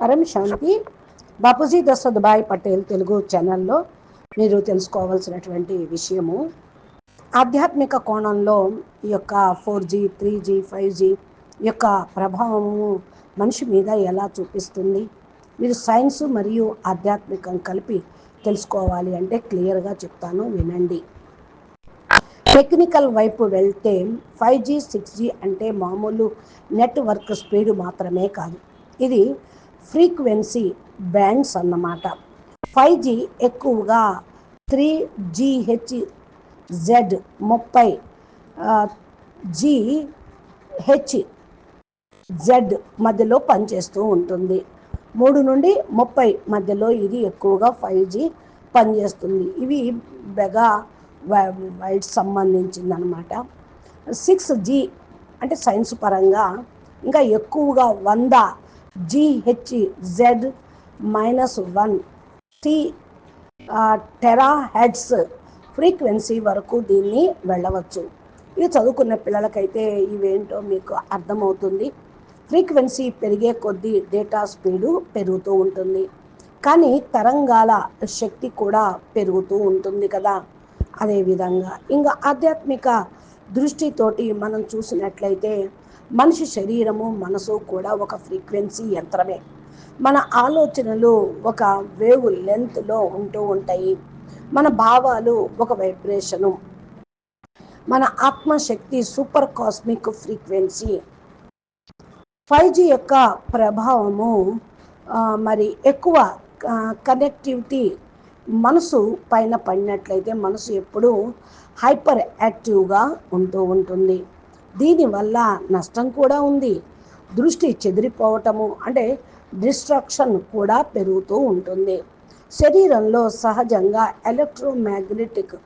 పరం శాంతి. బాపూజీ దశరథ్ భాయ్ పటేల్ తెలుగు ఛానల్లో మీరు తెలుసుకోవాల్సినటువంటి విషయము ఆధ్యాత్మిక కోణంలో ఈ యొక్క four G three G five G యొక్క ప్రభావము మనిషి మీద ఎలా చూపిస్తుంది? మీరు సైన్స్ మరియు ఆధ్యాత్మికం కలిపి తెలుసుకోవాలి అంటే క్లియర్గా చెప్తాను వినండి. టెక్నికల్ వైపు వెళ్తే ఫైవ్ జీ సిక్స్ జీ అంటే మామూలు నెట్వర్క్ స్పీడ్ మాత్రమే కాదు. ఇది ఫ్రీక్వెన్సీ బ్యాండ్స్ అన్నమాట. ఫైవ్ జీ ఎక్కువగా త్రీ జీహెచ్ జెడ్ ముప్పై జీ హెచ్ జెడ్ మధ్యలో పనిచేస్తూ ఉంటుంది. మూడు నుండి ముప్పై మధ్యలో ఇది ఎక్కువగా ఫైవ్ జీ పనిచేస్తుంది. ఇవి బెగా వైట్ సంబంధించింది అనమాట సిక్స్ జీ అంటే సైన్స్ పరంగా ఇంకా ఎక్కువగా వంద G H Z minus one T tera hertz frequency వరకు దీన్ని వెళ్ళవచ్చు. ఇది చదువుకున్న పిల్లలకైతే ఇవేంటో మీకు అర్థమవుతుంది. ఫ్రీక్వెన్సీ పెరిగే కొద్దీ డేటా స్పీడు పెరుగుతూ ఉంటుంది. కానీ తరంగాల శక్తి కూడా పెరుగుతూ ఉంటుంది కదా. అదేవిధంగా ఇంకా ఆధ్యాత్మిక దృష్టితోటి మనం చూసినట్లయితే మనిషి శరీరము మనసు కూడా ఒక ఫ్రీక్వెన్సీ యంత్రమే. మన ఆలోచనలు ఒక వేవ్ లెంత్లో ఉంటూ ఉంటాయి. మన భావాలు ఒక వైబ్రేషను. మన ఆత్మశక్తి super cosmic frequency. Five G యొక్క ప్రభావము మరి ఎక్కువ కనెక్టివిటీ మనసు పైన పడినట్లయితే మనసు ఎప్పుడూ హైపర్ యాక్టివ్గా ఉంటూ ఉంటుంది. దీనివల్ల నష్టం కూడా ఉంది. దృష్టి చెదిరిపోవటము అంటే డిస్ట్రాక్షన్ కూడా పెరుగుతూ ఉంటుంది. శరీరంలో సహజంగా ఎలక్ట్రోమాగ్నెటిక్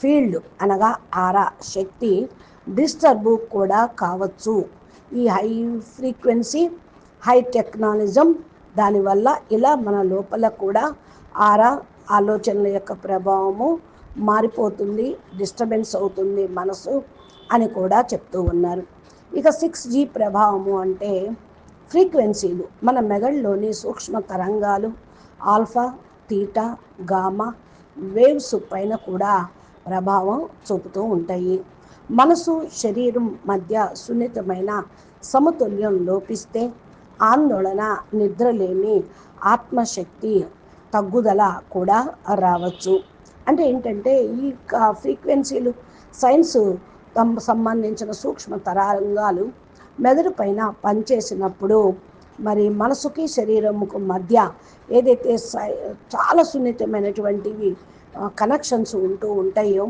ఫీల్డ్ అనగా ఆరా శక్తి డిస్టర్బ్ కూడా కావచ్చు. ఈ హై ఫ్రీక్వెన్సీ హై టెక్నాలజం దానివల్ల ఇలా మన లోపల కూడా ఆరా ఆలోచనల యొక్క ప్రభావము మారిపోతుంది డిస్టర్బెన్స్ అవుతుంది మనసు. అని కూడా చెప్తూ ఉన్నారు. ఇక సిక్స్ జీ ప్రభావము అంటే ఫ్రీక్వెన్సీలు. మన మెదడులోని సూక్ష్మ తరంగాలు ఆల్ఫా తీటా గామా వేవ్స్ పైన కూడా ప్రభావం చూపుతూ ఉంటాయి. మనసు శరీరం మధ్య సున్నితమైన సమతుల్యం లోపిస్తే ఆందోళన నిద్రలేమి ఆత్మశక్తి తగ్గుదల కూడా రావచ్చు. అంటే ఏంటంటే ఈ ఫ్రీక్వెన్సీలు సైన్స్ సంబంధించిన సూక్ష్మ తరంగాలు మెదడు పైన పనిచేసినప్పుడు మరి మనసుకి శరీరముకు మధ్య ఏదైతే చాలా సున్నితమైనటువంటివి కనెక్షన్స్ ఉంటూ ఉంటాయో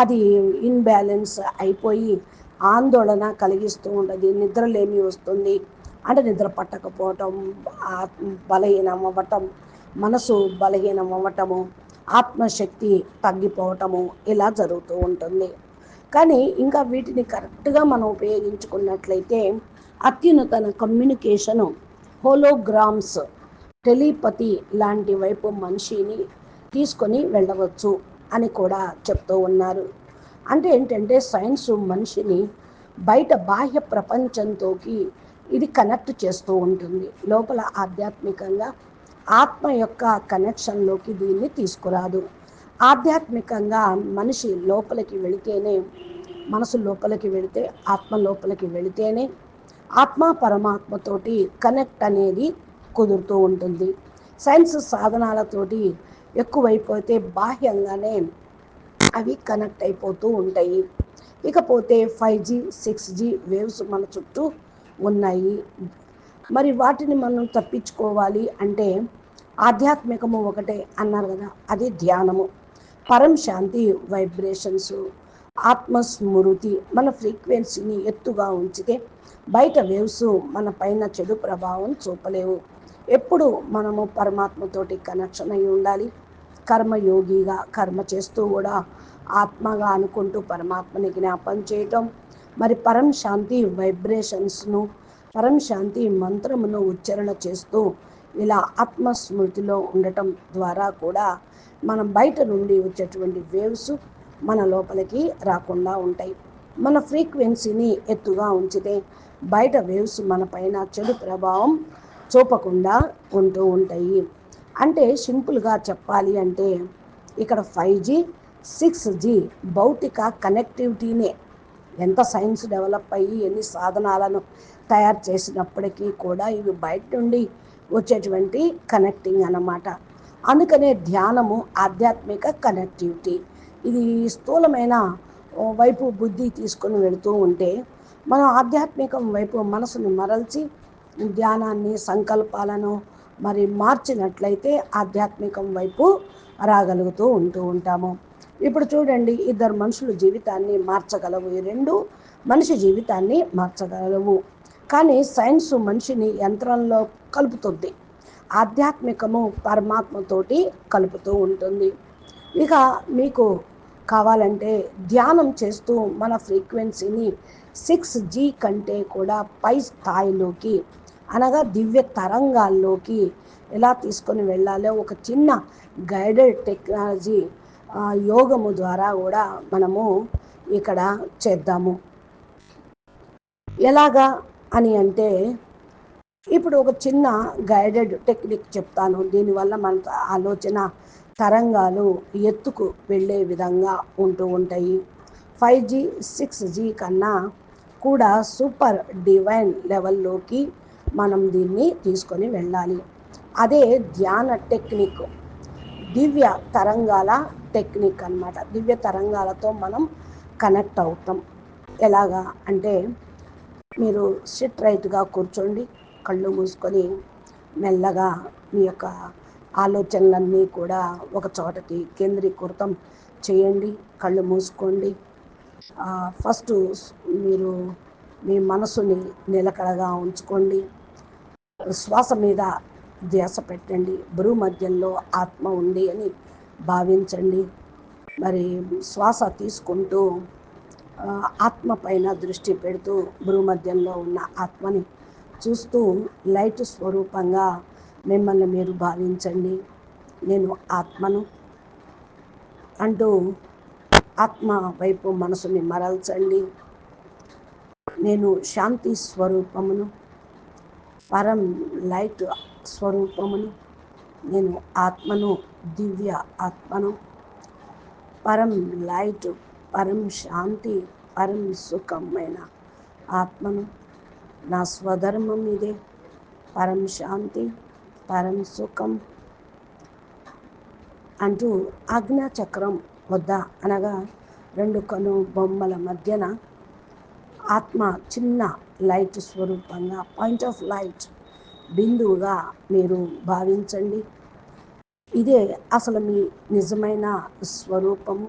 అది ఇన్బ్యాలెన్స్ అయిపోయి ఆందోళన కలిగిస్తూ ఉంటుంది. నిద్రలేమి వస్తుంది. అంటే నిద్ర పట్టకపోవటం బలహీనం అవ్వటం మనసు బలహీనం అవ్వటము ఆత్మశక్తి తగ్గిపోవటము ఇలా జరుగుతూ ఉంటుంది. కానీ ఇంకా వీటిని కరెక్ట్గా మనం ఉపయోగించుకున్నట్లయితే అత్యున్నతన కమ్యూనికేషను హోలోగ్రామ్స్ టెలిపతి లాంటి వైపు మనిషిని తీసుకొని వెళ్ళవచ్చు అని కూడా చెప్తూ ఉన్నారు. అంటే ఏంటంటే సైన్స్ మనిషిని బయట బాహ్య ప్రపంచంతోకి ఇది కనెక్ట్ చేస్తూ ఉంటుంది. లోపల ఆధ్యాత్మికంగా ఆత్మ యొక్క కనెక్షన్లోకి దీన్ని తీసుకురాదు. ఆధ్యాత్మికంగా మనిషి లోపలికి వెళితేనే మనసు లోపలికి వెళితే ఆత్మ లోపలికి వెళితేనే ఆత్మ పరమాత్మతోటి కనెక్ట్ అనేది కుదురుతూ ఉంటుంది. సైన్స్ సాధనాలతోటి ఎక్కువైపోతే బాహ్యంగానే అవి కనెక్ట్ అయిపోతూ ఉంటాయి. ఇకపోతే five G six G waves మన చుట్టూ ఉన్నాయి. మరి వాటిని మనం తప్పించుకోవాలి అంటే ఆధ్యాత్మికము ఒకటే అన్నారు కదా అది ధ్యానము. పరం శాంతి వైబ్రేషన్స్ ఆత్మస్మృతి మన ఫ్రీక్వెన్సీని ఎత్తుగా ఉంచితే బయట వేవ్స్ మన పైన చెడు ప్రభావం చూపలేవు. ఎప్పుడు మనము పరమాత్మతోటి కనెక్షన్ అయి ఉండాలి. కర్మయోగిగా కర్మ చేస్తూ కూడా ఆత్మగా అనుకుంటూ పరమాత్మని జ్ఞాపం చేయటం. మరి పరం శాంతి వైబ్రేషన్స్ను పరం శాంతి మంత్రమును ఉచ్చారణ చేస్తూ ఇలా ఆత్మస్మృతిలో ఉండటం ద్వారా కూడా మనం బయట నుండి వచ్చేటువంటి వేవ్స్ మన లోపలికి రాకుండా ఉంటాయి. మన ఫ్రీక్వెన్సీని ఎత్తుగా ఉంచితే బయట వేవ్స్ మన పైన చెడు ప్రభావం చూపకుండా ఉంటూ ఉంటాయి. అంటే సింపుల్గా చెప్పాలి అంటే ఇక్కడ ఫైవ్ జీ సిక్స్ జీ భౌతిక కనెక్టివిటీనే. ఎంత సైన్స్ డెవలప్ అయ్యి ఎన్ని సాధనాలను తయారు చేసినప్పటికీ కూడా ఇవి బయట నుండి వచ్చేటువంటి కనెక్టింగ్ అన్నమాట. అందుకనే ధ్యానము ఆధ్యాత్మిక కనెక్టివిటీ ఇది స్థూలమైన వైపు బుద్ధి తీసుకొని వెళుతూ ఉంటే మనం ఆధ్యాత్మికం వైపు మనసును మరల్చి ధ్యానాన్ని సంకల్పాలను మరి మార్చినట్లయితే ఆధ్యాత్మికం వైపు రాగలుగుతూ ఉంటూ ఉంటాము. ఇప్పుడు చూడండి ఇద్దరు మనుషులు జీవితాన్ని మార్చగలవు. ఈ రెండు మనిషి జీవితాన్ని మార్చగలవు. కానీ సైన్స్ మనిషిని యంత్రంలో కలుపుతుంది. ఆధ్యాత్మికము పరమాత్మతోటి కలుపుతూ ఉంటుంది. ఇక మీకు కావాలంటే ధ్యానం చేస్తూ మన ఫ్రీక్వెన్సీని సిక్స్ జీ కంటే కూడా పై స్థాయిలోకి అనగా దివ్య తరంగాల్లోకి ఎలా తీసుకొని వెళ్ళాలో ఒక చిన్న గైడెడ్ టెక్నాలజీ యోగము ద్వారా కూడా మనము ఇక్కడ చేద్దాము. ఎలాగా అని అంటే ఇప్పుడు ఒక చిన్న గైడెడ్ టెక్నిక్ చెప్తాను. దీనివల్ల మన ఆలోచన తరంగాలు ఎత్తుకు వెళ్ళే విధంగా ఉంటూ ఉంటాయి. ఫైవ్ జీ సిక్స్ జీ కన్నా కూడా సూపర్ డివైన్ లెవెల్లోకి మనం దీన్ని తీసుకొని వెళ్ళాలి. అదే ధ్యాన టెక్నిక్ దివ్య తరంగాల టెక్నిక్ అనమాట దివ్య తరంగాలతో మనం కనెక్ట్ అవుతాం. ఎలాగా అంటే మీరు సిట్ రైట్గా కూర్చోండి కళ్ళు మూసుకొని మెల్లగా మీ యొక్క ఆలోచనలన్నీ కూడా ఒక చోటకి కేంద్రీకృతం చేయండి కళ్ళు మూసుకోండి. ఫస్ట్ మీరు మీ మనసుని నిలకడగా ఉంచుకోండి. శ్వాస మీద ధ్యాస పెట్టండి. భ్రూ మధ్యంలో ఆత్మ ఉంది అని భావించండి. మరి శ్వాస తీసుకుంటూ ఆత్మ పైన దృష్టి పెడుతూ భూమధ్యంలో ఉన్న ఆత్మని చూస్తూ లైట్ స్వరూపంగా మిమ్మల్ని మీరు భావించండి. నేను ఆత్మను అంటూ ఆత్మ వైపు మనసుని మరల్చండి. నేను శాంతి స్వరూపమును పరం లైట్ స్వరూపమును నేను ఆత్మను దివ్య ఆత్మను పరం లైట్ పరం శాంతి పరం సుఖమైన ఆత్మను నా స్వధర్మం ఇదే. పరం శాంతి పరం సుఖం అంటూ ఆజ్ఞాచక్రం వద్ద అనగా రెండు కను బొమ్మల మధ్యన ఆత్మ చిన్న లైట్ స్వరూపంగా పాయింట్ ఆఫ్ లైట్ బిందువుగా మీరు భావించండి. ఇదే అసలు మీ నిజమైన స్వరూపము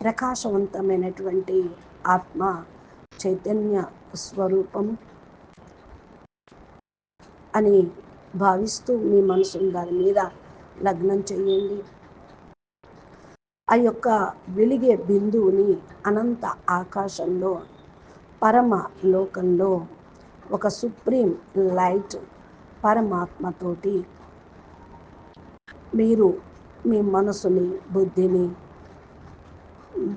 ప్రకాశవంతమైనటువంటి ఆత్మ చైతన్య స్వరూపం అని భావిస్తూ మీ మనసును దాని మీద లగ్నం చేయండి. ఆ యొక్క వెలిగే బిందువుని అనంత ఆకాశంలో పరమ లోకంలో ఒక సుప్రీం లైట్ పరమాత్మతోటి మీరు మీ మనసుని బుద్ధిని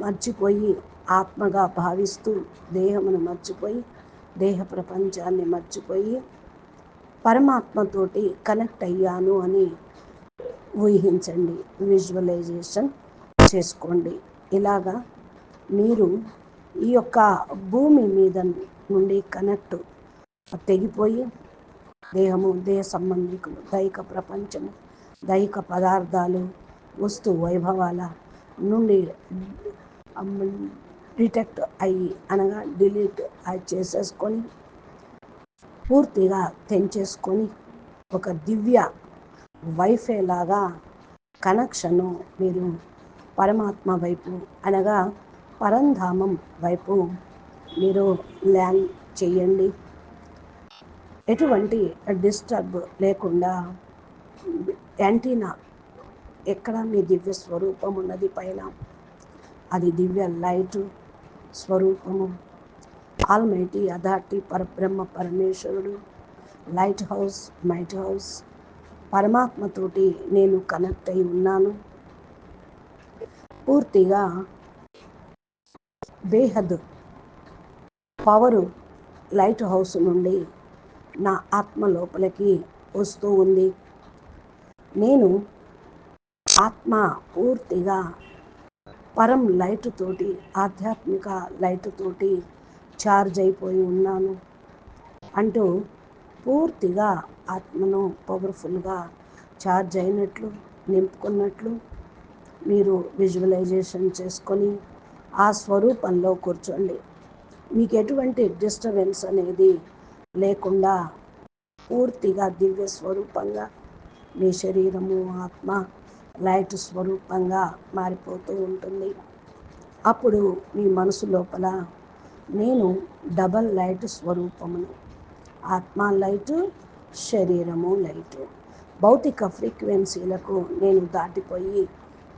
మర్చిపోయి ఆత్మగా భావిస్తూ దేహమును మర్చిపోయి దేహ ప్రపంచాన్ని మర్చిపోయి పరమాత్మతోటి కనెక్ట్ అయ్యాను అని ఊహించండి. విజువలైజేషన్ చేసుకోండి. ఇలాగా మీరు ఈ యొక్క భూమి మీద నుండి కనెక్ట్ తెగిపోయి దేహము దేహ సంబంధికులు దైహిక ప్రపంచము దైహిక పదార్థాలు వస్తు వైభవాల నుండి డిటెక్ట్ అయ్యి అనగా డిలీట్ చేసేసుకొని పూర్తిగా తెంచేసుకొని ఒక దివ్య వైఫై లాగా కనెక్షను మీరు పరమాత్మ వైపు అనగా పరంధామం వైపు మీరు ల్యాండ్ చేయండి. ఎటువంటి డిస్టర్బ్ లేకుండా యాంటీనా ఎక్కడ మీ దివ్య స్వరూపం ఉన్నది పైన? అది దివ్య లైట్ స్వరూపము. ఆల్మైటీ అథార్టీ పరబ్రహ్మ పరమేశ్వరుడు. Light house might house. పరమాత్మతోటి నేను కనెక్ట్ అయి ఉన్నాను. పూర్తిగా బేహద్ పవరు లైట్ హౌస్ నుండి నా ఆత్మ లోపలికి వస్తూ ఉంది. నేను ఆత్మ పూర్తిగా పరం లైట్ తోటి ఆధ్యాత్మిక లైట్ తోటి చార్జ్ అయిపోయి ఉన్నాను. అంటూ పూర్తిగా ఆత్మను పవర్ఫుల్గా ఛార్జ్ అయినట్లు నింపుకున్నట్లు మీరు విజువలైజేషన్ చేసుకొని ఆ స్వరూపంలో కూర్చోండి. మీకు ఎటువంటి డిస్టర్బెన్స్ అనేది లేకుండా పూర్తిగా దివ్య స్వరూపంగా మీ శరీరము ఆత్మ లైట్ స్వరూపంగా మారిపోతూ ఉంటుంది. అప్పుడు మీ మనసు లోపల నేను డబల్ లైట్ స్వరూపమును ఆత్మ లైటు శరీరము లైటు భౌతిక ఫ్రీక్వెన్సీలకు నేను దాటిపోయి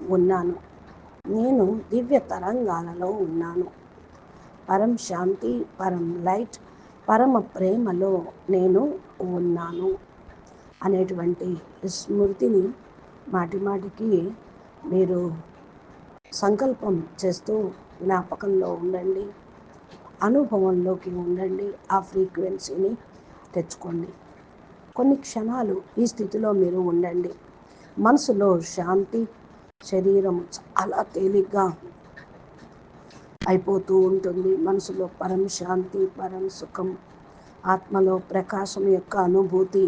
ఉన్నాను. నేను దివ్య తరంగాలలో ఉన్నాను. పరం శాంతి పరం లైట్ పరమ ప్రేమలో నేను ఉన్నాను అనేటువంటి స్మృతిని మాటి మాటికి మీరు సంకల్పం చేస్తూ జ్ఞాపకంలో ఉండండి అనుభవంలోకి ఉండండి ఆ ఫ్రీక్వెన్సీని తెచ్చుకోండి. కొన్ని క్షణాలు ఈ స్థితిలో మీరు ఉండండి. మనసులో శాంతి శరీరం చాలా తేలిగ్గా అయిపోతూ ఉంటుంది. మనసులో పరం శాంతి పరం సుఖం ఆత్మలో ప్రకాశం యొక్క అనుభూతి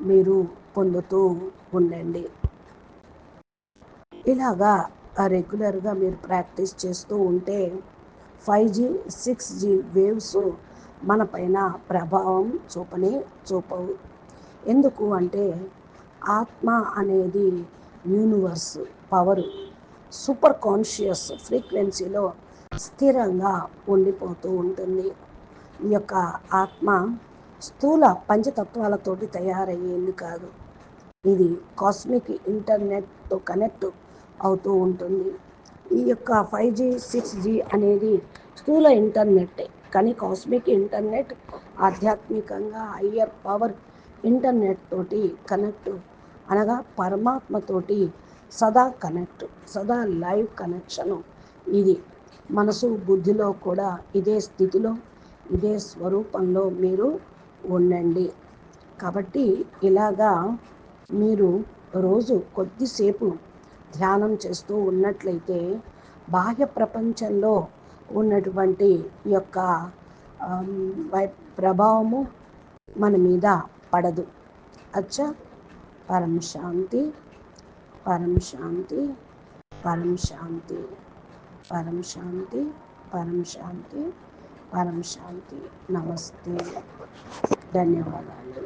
మీరు పొందుతూ ఉండండి. ఇలాగా రెగ్యులర్గా మీరు ప్రాక్టీస్ చేస్తూ ఉంటే five G six G waves మన పైన ప్రభావం చూపనే చూపవు. ఎందుకు అంటే ఆత్మ అనేది యూనివర్స్ పవరు. సూపర్ కాన్షియస్ ఫ్రీక్వెన్సీలో స్థిరంగా ఉండిపోతూ ఉంటుంది. ఈ యొక్క ఆత్మ స్థూల పంచతత్వాలతోటి తయారయ్యేది కాదు. ఇది కాస్మిక్ ఇంటర్నెట్తో కనెక్ట్ అవుతూ ఉంటుంది. ఈ యొక్క ఫైవ్ జీ సిక్స్ జీ అనేది స్థూల ఇంటర్నెట్ కానీ కాస్మిక్ ఇంటర్నెట్ ఆధ్యాత్మికంగా హయ్యర్ పవర్ ఇంటర్నెట్ తోటి కనెక్ట్ అనగా పరమాత్మతోటి సదా కనెక్ట్ సదా లైవ్ కనెక్షను. ఇది మనసు బుద్ధిలో కూడా ఇదే స్థితిలో ఇదే స్వరూపంలో మీరు ఉండండి. కాబట్టి ఇలాగా మీరు రోజు కొద్దిసేపు ధ్యానం చేస్తూ ఉన్నట్లయితే బాహ్య ప్రపంచంలో ఉన్నటువంటి యొక్క వై ప్రభావము మన మీద పడదు. అచ్చా? పరం శాంతి పరం శాంతి పరం శాంతి పరం శాంతి పరం శాంతి పరం శాంతి. నమస్తే. ధన్యవాదాలు.